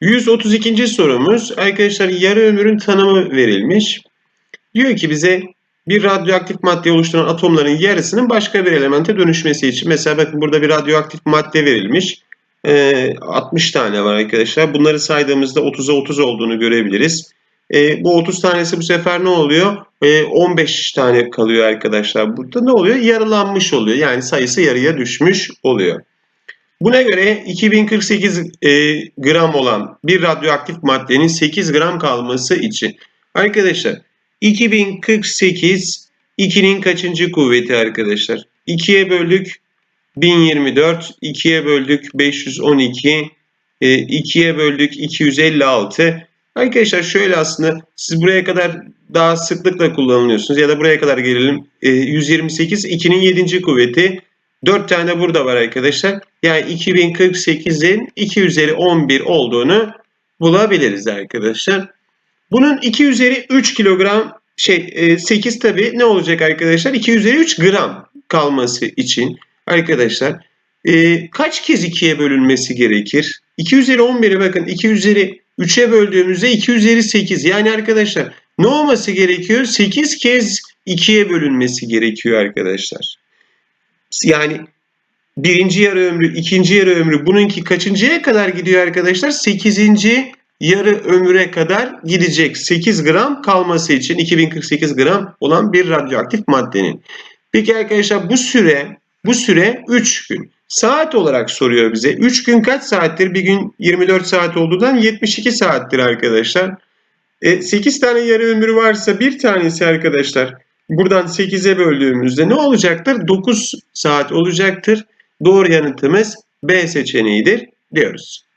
132. sorumuz arkadaşlar yarı ömrün tanımı verilmiş. Diyor ki bize bir radyoaktif madde oluşturan atomların yarısının başka bir elemente dönüşmesi için. Mesela bakın burada bir radyoaktif madde verilmiş. Ee, 60 tane var arkadaşlar. Bunları saydığımızda 30'a 30 olduğunu görebiliriz. Ee, bu 30 tanesi bu sefer ne oluyor? Ee, 15 tane kalıyor arkadaşlar. Burada ne oluyor? Yarılanmış oluyor. Yani sayısı yarıya düşmüş oluyor. Buna göre 2048 e, gram olan bir radyoaktif maddenin 8 gram kalması için arkadaşlar 2048 2'nin kaçıncı kuvveti arkadaşlar? 2'ye böldük 1024, 2'ye böldük 512, e, 2'ye böldük 256. Arkadaşlar şöyle aslında siz buraya kadar daha sıklıkla kullanılıyorsunuz ya da buraya kadar gelelim. E, 128 2'nin 7. kuvveti. 4 tane burada var arkadaşlar. Yani 2048'in 2 üzeri 11 olduğunu bulabiliriz arkadaşlar. Bunun 2 üzeri 3 kilogram şey e, 8 tabi ne olacak arkadaşlar? 2 üzeri 3 gram kalması için arkadaşlar e, kaç kez 2'ye bölünmesi gerekir? 2 üzeri 11'e bakın 2 üzeri 3'e böldüğümüzde 2 üzeri 8 yani arkadaşlar ne olması gerekiyor? 8 kez 2'ye bölünmesi gerekiyor arkadaşlar. Yani birinci yarı ömrü, ikinci yarı ömrü bununki kaçıncıya kadar gidiyor arkadaşlar? 8. yarı ömüre kadar gidecek. 8 gram kalması için 2048 gram olan bir radyoaktif maddenin. Peki arkadaşlar bu süre bu süre 3 gün. Saat olarak soruyor bize. 3 gün kaç saattir? Bir gün 24 saat olduğundan 72 saattir arkadaşlar. E, 8 tane yarı ömrü varsa bir tanesi arkadaşlar buradan 8'e böldüğümüzde ne olacaktır? 9 saat olacaktır. Doğru yanıtımız B seçeneğidir diyoruz.